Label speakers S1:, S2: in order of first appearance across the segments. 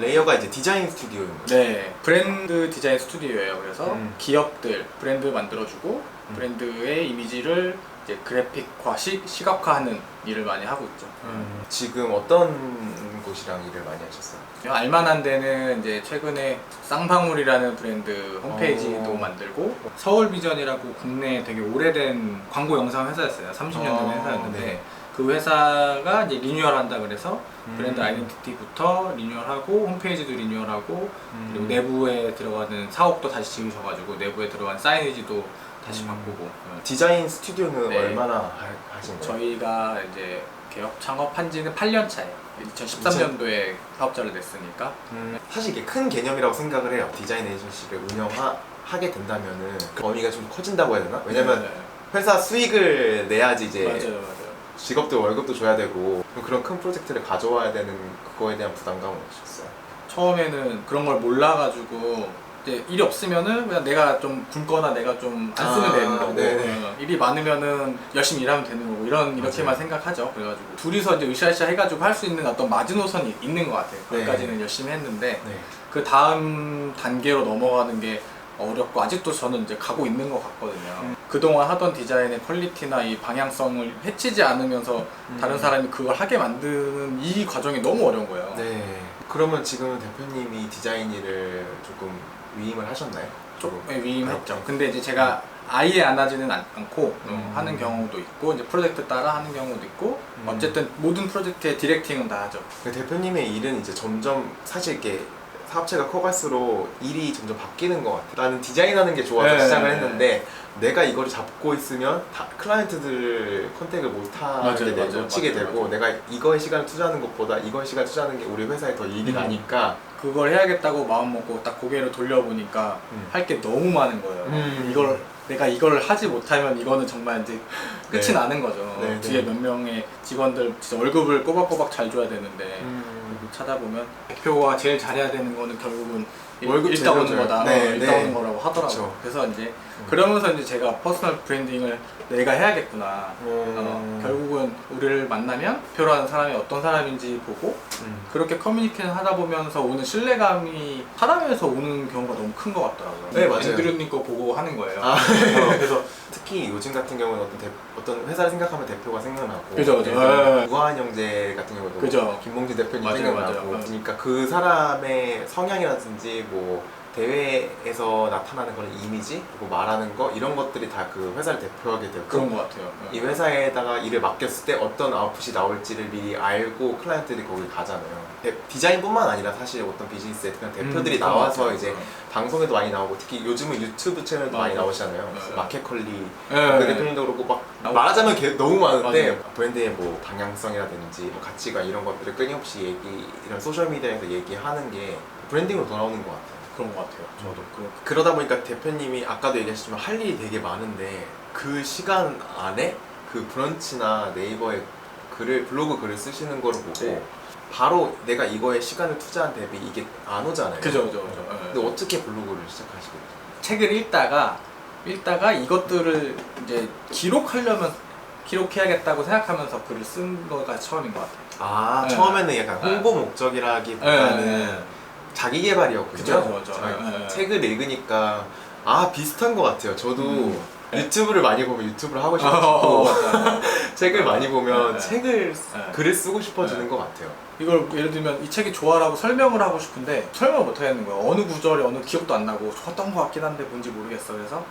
S1: 레이어가 이제 디자인 스튜디오입니다.
S2: 네, 브랜드 디자인 스튜디오예요. 그래서
S1: 음.
S2: 기업들 브랜드 만들어주고
S1: 음.
S2: 브랜드의 이미지를 이제 그래픽화, 시, 시각화하는 일을 많이 하고 있죠.
S1: 지금 어떤 곳이랑 일을 많이 하셨어요?
S2: 알만한 데는 이제 최근에 쌍방울이라는 브랜드 홈페이지도
S1: 어.
S2: 만들고 서울 비전이라고 국내 되게 오래된 광고 영상 회사였어요. 30년 된
S1: 어,
S2: 회사였는데
S1: 네.
S2: 그 회사가 이제 리뉴얼한다 그래서
S1: 음.
S2: 브랜드 아이덴티티부터 리뉴얼하고 홈페이지도 리뉴얼하고 그리고 내부에 들어가는 사옥도 다시 지으셔가지고 내부에 들어간 사이니지도 다시
S1: 음.
S2: 바꾸고 어.
S1: 디자인 스튜디오는
S2: 네.
S1: 얼마나 하, 하신 거예요?
S2: 저희가 이제 개업 창업한 지는 8년 차예요. 2013년도에 사업자를 냈으니까
S1: 음, 사실 이게 큰 개념이라고 생각을 해요. 디자인 에이전시를 운영하게 된다면은 그 범위가 좀 커진다고 해야 되나? 왜냐면
S2: 네,
S1: 회사 수익을 내야지 이제
S2: 맞아요, 맞아요.
S1: 직업들 월급도 줘야 되고 그런 큰 프로젝트를 가져와야 되는 그거에 대한 부담감은 없으셨어요?
S2: 처음에는 그런 걸 몰라가지고 이제 일이 없으면은 그냥 내가 좀 굶거나 내가 좀 안 쓰면
S1: 아,
S2: 되는 거고
S1: 네네.
S2: 어, 일이 많으면은 열심히 일하면 되는 거고 이런 이렇게만
S1: 맞아요.
S2: 생각하죠. 그래가지고 둘이서 이제 으쌰으쌰 해가지고 할 수 있는 어떤 마지노선이 있는 것 같아요.
S1: 네.
S2: 거기까지는 열심히 했는데
S1: 네.
S2: 그 다음 단계로 넘어가는 게 어렵고 아직도 저는 이제 가고 있는 것 같거든요.
S1: 음.
S2: 그동안 하던 디자인의 퀄리티나 이 방향성을 해치지 않으면서
S1: 음.
S2: 다른 사람이 그걸 하게 만드는 이 과정이 너무 어려운 거예요.
S1: 네. 그러면 지금 대표님이 디자인 일을 조금 위임을 하셨나요?
S2: 조금 위임했죠. 근데 이제 제가 아예 안 하지는 않, 고
S1: 음.
S2: 하는 경우도 있고 이제 프로젝트 따라 하는 경우도 있고
S1: 음.
S2: 어쨌든 모든 프로젝트의 디렉팅은 다 하죠.
S1: 그 대표님의 일은 이제 점점 사실 이렇게 사업체가 커갈수록 일이 점점 바뀌는 것 같아요. 나는 디자인하는 게 좋아서
S2: 네.
S1: 시작을 했는데 내가 이거를 잡고 있으면 다 클라이언트들 컨택을 못 하게
S2: 맞아요,
S1: 되고
S2: 맞아요,
S1: 놓치게
S2: 맞아요,
S1: 되고
S2: 맞아요.
S1: 내가 이거에 시간을 투자하는 것보다 이거에 시간을 투자하는 게 우리 회사에 더 이익이
S2: 음.
S1: 나니까
S2: 그걸 해야겠다고 마음 먹고 딱 고개를 돌려보니까
S1: 음.
S2: 할 게 너무 많은 거예요.
S1: 음.
S2: 이걸 내가 이걸 하지 못하면 이거는 정말 이제 끝이
S1: 네.
S2: 나는 거죠.
S1: 네,
S2: 뒤에
S1: 네.
S2: 몇 명의 직원들 진짜 월급을 꼬박꼬박 잘 줘야 되는데
S1: 음.
S2: 찾아보면 대표가 제일 잘해야 되는 거는 결국은 일-
S1: 월급
S2: 일다 오는
S1: 제대로
S2: 거다.
S1: 네,
S2: 어, 일다
S1: 네.
S2: 오는 거라고 하더라고요.
S1: 그쵸.
S2: 그래서 이제 그러면서 이제 제가 퍼스널 브랜딩을 내가 해야겠구나.
S1: 음.
S2: 어, 결국은 우리를 만나면 대표라는 사람이 어떤 사람인지 보고
S1: 음.
S2: 그렇게 커뮤니케이션 하다 보면서 오는 신뢰감이 사람에서 오는 경우가 너무 큰 것 같더라고요.
S1: 네, 맞아요.
S2: 앤드류님 거 보고 하는 거예요.
S1: 아.
S2: 어, 그래서
S1: 특히 요즘 같은 경우는 어떤 대, 어떤 회사를 생각하면 대표가 생각나고
S2: 그죠, 그죠.
S1: 예. 무한 형제 같은 경우도
S2: 그죠.
S1: 김봉진 대표님
S2: 맞아요,
S1: 생각나고
S2: 맞아요.
S1: 그러니까 그 사람의 성향이라든지 뭐 대회에서 나타나는 그런 이미지 그리고 말하는 거 이런 것들이 다 그 회사를 대표하게 되고
S2: 그런 것 같아요.
S1: 이 회사에다가 일을 맡겼을 때 어떤 아웃풋이 나올지를 미리 알고 클라이언트들이 거기 가잖아요. 대- 디자인뿐만 아니라 사실 어떤 비즈니스에 그냥 대표들이
S2: 음,
S1: 나와서
S2: 그런 것
S1: 이제
S2: 같아요.
S1: 방송에도 많이 나오고 특히 요즘은 유튜브 채널도 많이
S2: 맞아요.
S1: 그래서
S2: 네.
S1: 마켓컬리
S2: 예,
S1: 그
S2: 예.
S1: 대표님도 그렇고 막. 말하자면 개- 너무 많은데. 브랜드의 뭐 방향성이라든지 뭐 가치관 이런 것들을 끊임없이 얘기 이런 소셜 미디어에서 얘기하는 게 브랜딩으로 돌아오는 것 같아요.
S2: 그런 것 같아요. 저도 그렇고.
S1: 그러다 보니까 대표님이 아까도 얘기하셨지만 할 일이 되게 많은데 그 시간 안에 그 브런치나 네이버에 글을 블로그 글을 쓰시는 거를 보고
S2: 네.
S1: 바로 내가 이거에 시간을 투자한 대비 이게 안 오잖아요.
S2: 그죠, 그죠, 그죠. 예.
S1: 근데 어떻게 블로그를 시작하시게 돼요?
S2: 책을 읽다가 읽다가 이것들을 이제 기록하려면 기록해야겠다고 생각하면서 글을 쓴 거가 처음인 것 같아요.
S1: 아
S2: 네.
S1: 처음에는 약간
S2: 네.
S1: 홍보 목적이라기보다는
S2: 네.
S1: 자기 개발이었군요.
S2: 그죠.
S1: 자-
S2: 네, 네.
S1: 책을 읽으니까 아 비슷한 것 같아요. 저도
S2: 음.
S1: 유튜브를 많이 보면 유튜브를 하고
S2: 어,
S1: 싶어지고. 책을 많이 보면
S2: 네, 네.
S1: 책을
S2: 네.
S1: 글을 쓰고 싶어지는
S2: 네.
S1: 것 같아요.
S2: 이걸 예를 들면 이 책이 좋아라고 설명을 하고 싶은데 설명을 못 하겠는 거예요. 어느 구절이 어느 기억도 안 나고 좋았던 것 같긴 한데 뭔지 모르겠어. 그래서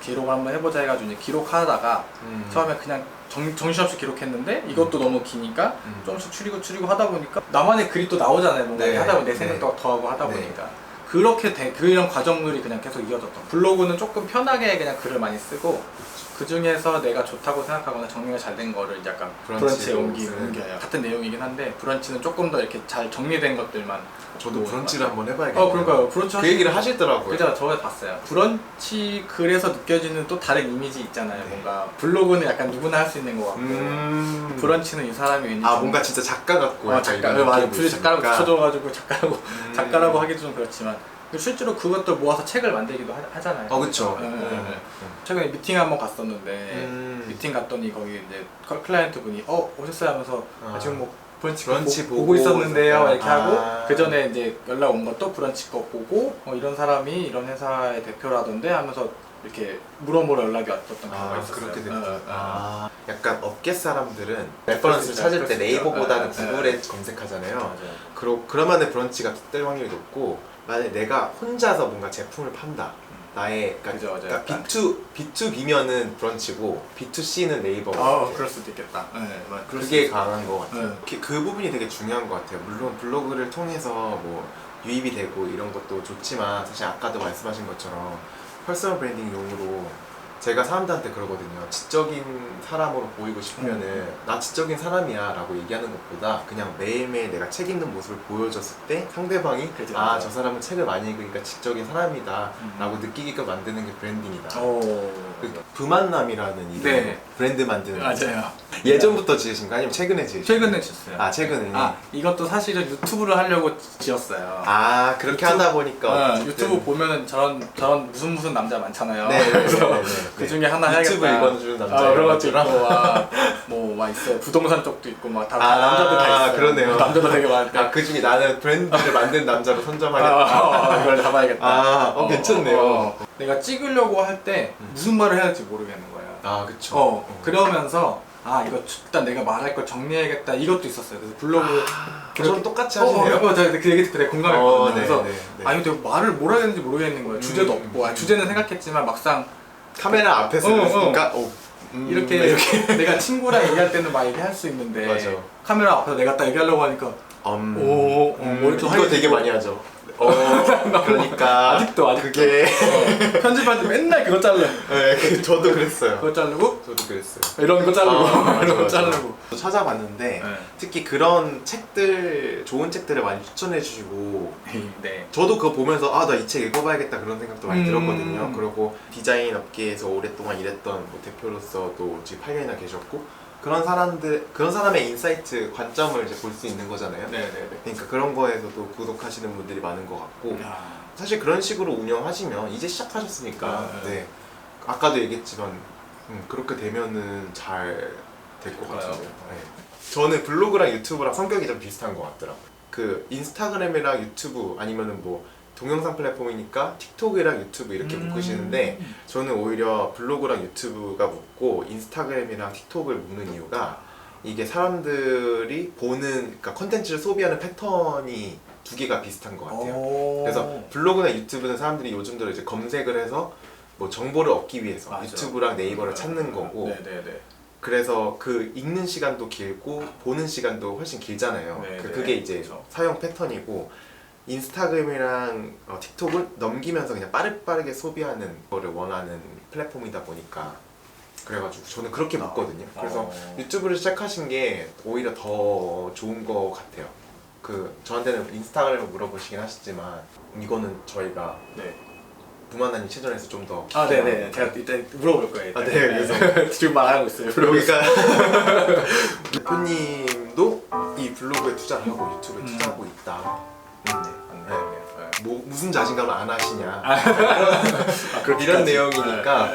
S2: 기록을 한번 해보자 해가지고 이제 기록하다가
S1: 음.
S2: 처음에 그냥 정, 정신없이 기록했는데 이것도 너무 기니까
S1: 음.
S2: 조금씩 줄이고 줄이고 하다 보니까 나만의 글이 또 나오잖아요. 뭔가
S1: 네,
S2: 하다 보면 내
S1: 네.
S2: 생각도 더하고 하다
S1: 네.
S2: 보니까 그렇게 된 그런 과정들이 그냥 계속 이어졌던. 블로그는 조금 편하게 그냥 글을 많이 쓰고 그 중에서 내가 좋다고 생각하거나 정리가 잘 된 거를 약간
S1: 브런치로
S2: 브런치에 옮기,
S1: 쓰는.
S2: 옮겨요. 같은 내용이긴 한데 브런치는 조금 더 이렇게 잘 정리된 것들만
S1: 저도
S2: 뭐,
S1: 브런치를 한번 해봐야겠네요.
S2: 어 그러니까요. 브런치
S1: 그
S2: 하시-
S1: 얘기를 하시더라고요.
S2: 그죠 저번에 봤어요. 브런치 글에서 느껴지는 또 다른 이미지 있잖아요.
S1: 네.
S2: 뭔가 블로그는 약간 누구나 할 수 있는 것 같고
S1: 음.
S2: 브런치는 이 사람이 왠지
S1: 아
S2: 좀-
S1: 뭔가 진짜 작가 같고
S2: 어,
S1: 약간
S2: 작가
S1: 이런
S2: 맞아
S1: 느낌도
S2: 굳이 작가라고
S1: 있으니까.
S2: 붙여줘가지고 작가라고
S1: 음.
S2: 작가라고 하기도 좀 그렇지만 실제로 그것들 모아서 책을 만들기도 하, 잖아요
S1: 어 그쵸.
S2: 네, 네, 네.
S1: 음.
S2: 최근에 미팅 한번 갔었는데
S1: 음.
S2: 미팅 갔더니 거기 이제 클- 클라이언트 분이 어 오셨어요 하면서
S1: 아.
S2: 아, 지금 뭐 브런치,
S1: 브런치
S2: 보,
S1: 보고
S2: 있었는데요
S1: 있었다.
S2: 이렇게
S1: 아.
S2: 하고 그 전에 이제 연락 온 것도 브런치 거 보고 어, 이런 사람이 이런 회사의 대표라던데 하면서 이렇게 물어보러 연락이 왔었던 경우가
S1: 아
S2: 있었어요.
S1: 그렇게
S2: 어,
S1: 됐죠.
S2: 어.
S1: 아 약간 업계 사람들은 레퍼런스
S2: 그렇죠,
S1: 찾을 때. 네이버보다는
S2: 네, 네.
S1: 구글에
S2: 검색하잖아요.
S1: 그러, 그러면은 브런치가 뜰 확률이 높고 만약에 내가 혼자서 뭔가 제품을 판다 나의 그러니까,
S2: 그죠, 맞아요.
S1: 그러니까
S2: 약간.
S1: B2, B2B면은 브런치고 B2C는 네이버
S2: 아 그럴 수도 있겠다. 네, 맞- 그럴 수도
S1: 그게
S2: 있어요.
S1: 강한 것 같아요
S2: 네.
S1: 그, 그 부분이 되게 중요한 것 같아요 물론 블로그를 통해서 뭐 유입이 되고 이런 것도 좋지만 사실 아까도 말씀하신 것처럼 퍼스널 브랜딩 용으로 제가 사람들한테 그러거든요 지적인 사람으로 보이고 싶으면은
S2: 음.
S1: 나 지적인 사람이야 라고 얘기하는 것보다 그냥 매일매일 내가 책 읽는 모습을 보여줬을 때 상대방이
S2: 그죠,
S1: 아
S2: 맞아요.
S1: 저 사람은 책을 많이 읽으니까 지적인 사람이다
S2: 음.
S1: 라고 느끼게끔 만드는 게 브랜딩이다
S2: 오.
S1: 그 부만남이라는 이름
S2: 네.
S1: 브랜드 만드는 거.
S2: 맞아요.
S1: 예전부터 지으신 거 아니면 최근에 지으신
S2: 최근에 지었어요.
S1: 아 최근에
S2: 아 이것도 사실은 유튜브를 하려고 지었어요.
S1: 아 그렇게
S2: 유튜브-
S1: 하다 보니까
S2: 어,
S1: 어쨌든-
S2: 유튜브 보면은 저런 저런 무슨 무슨 남자 많잖아요.
S1: 네, 네, 네,
S2: 그래서
S1: 네, 네.
S2: 그 중에 하나 해야겠다.
S1: 유튜브 읽어주는 남자
S2: 아, 그런
S1: 이런
S2: 것도
S1: 것처럼?
S2: 있고, 뭐막 있어요. 부동산 쪽도 있고 막 다
S1: 아,
S2: 남자들 다 있어요.
S1: 그러네요.
S2: 남자도 되게 많은데.
S1: 아, 그 중에 나는 브랜드를 만든 남자로
S2: 아,
S1: 선점하겠다.
S2: 아, 아, 이걸 잡아야겠다.
S1: 아, 어, 괜찮네요.
S2: 어. 내가 찍으려고 할때
S1: 음.
S2: 무슨 말을 해야 할지 모르겠는 거예요.
S1: 아, 그쵸.
S2: 어, 그러면서 아 이거 일단 내가 말할 걸 정리해야겠다 이것도 있었어요. 그래서 블로그
S1: 저랑 똑같이
S2: 어, 어,
S1: 하시네요.
S2: 어, 제가 그 얘기 듣고 되게 공감했거든요.
S1: 어, 네,
S2: 그래서
S1: 네, 네.
S2: 아 이거 내가 말을 뭘 해야 되는지 모르겠는 거예요. 주제도
S1: 음,
S2: 없고 아,
S1: 음.
S2: 주제는 생각했지만 막상
S1: 카메라 앞에서
S2: 어, 어.
S1: 있으니까 어, 음,
S2: 이렇게,
S1: 이렇게.
S2: 내가 친구랑 얘기할 때는 막 얘기할 수 있는데
S1: 맞아.
S2: 카메라 앞에서 내가 딱 얘기하려고 하니까
S1: 음,
S2: 오, 어,
S1: 음,
S2: 머리 좀
S1: 이거
S2: 하얘지고.
S1: 되게 많이 하죠. 어, 그러니까
S2: 아직도, 아직도.
S1: 그게
S2: 어, 편집할 때 맨날 그거 잘라
S1: 네, 그- 저도 그랬어요.
S2: 그거 자르고
S1: 저도 그랬어요.
S2: 이런 거 자르고
S1: 아, 맞아,
S2: 이런 거
S1: 맞아.
S2: 자르고
S1: 찾아봤는데
S2: 네.
S1: 특히 그런 책들 좋은 책들을 많이 추천해 주시고
S2: 네.
S1: 저도 그거 보면서 아 나 이 책 읽어봐야겠다 그런 생각도 많이
S2: 음.
S1: 들었거든요. 그리고 디자인 업계에서 오랫동안 일했던 뭐 대표로서도 지금 8년이나 계셨고 그런 사람들 그런 사람의 인사이트 관점을 이제 볼 수 있는 거잖아요.
S2: 네네네
S1: 그러니까 그런 거에서도 구독하시는 분들이 많은 것 같고
S2: 야.
S1: 사실 그런 식으로 운영하시면 이제 시작하셨으니까
S2: 아, 네.
S1: 네 아까도 얘기했지만 음, 그렇게 되면은 잘 될것
S2: 그럴까요?
S1: 같은데요. 네. 저는 블로그랑 유튜브랑 성격이 좀 비슷한 것 같더라고요. 그 인스타그램이랑 유튜브 아니면은 뭐 동영상 플랫폼이니까 틱톡이랑 유튜브 이렇게
S2: 음.
S1: 묶으시는데 저는 오히려 블로그랑 유튜브가 묶고 인스타그램이랑 틱톡을 묶는 이유가 이게 사람들이 보는 그러니까 컨텐츠를 소비하는 패턴이 두 개가 비슷한 것 같아요.
S2: 오.
S1: 그래서 블로그나 유튜브는 사람들이 요즘 들어 이제 검색을 해서 뭐 정보를 얻기 위해서
S2: 맞아요.
S1: 유튜브랑 네이버를 찾는 거고
S2: 네네네
S1: 그래서 그 읽는 시간도 길고 보는 시간도 훨씬 길잖아요.
S2: 네,
S1: 그-
S2: 네.
S1: 그게 이제
S2: 그쵸.
S1: 사용 패턴이고 인스타그램이랑 어, 틱톡은 넘기면서 그냥 빠르빠르게 소비하는 거를 원하는 플랫폼이다 보니까 그래가지고 저는 그렇게 묶거든요. 그래서
S2: 어.
S1: 유튜브를 시작하신 게 오히려 더 좋은 것 같아요. 그 저한테는 인스타그램을 물어보시긴 하시지만 이거는 저희가
S2: 네.
S1: 부만단이 최전에서 좀 더
S2: 아, 네네. 제가 이따 물어볼 거예요. 이따.
S1: 아, 네, 그래서-
S2: 지금 말하고 있어요.
S1: 여기가 대표님도 이 블로그에 투자를 하고 유튜브에
S2: 음.
S1: 투자하고 있다.
S2: 네. 네.
S1: 뭐 무슨 자신감을 안 하시냐
S2: 아,
S1: 이런. 내용이니까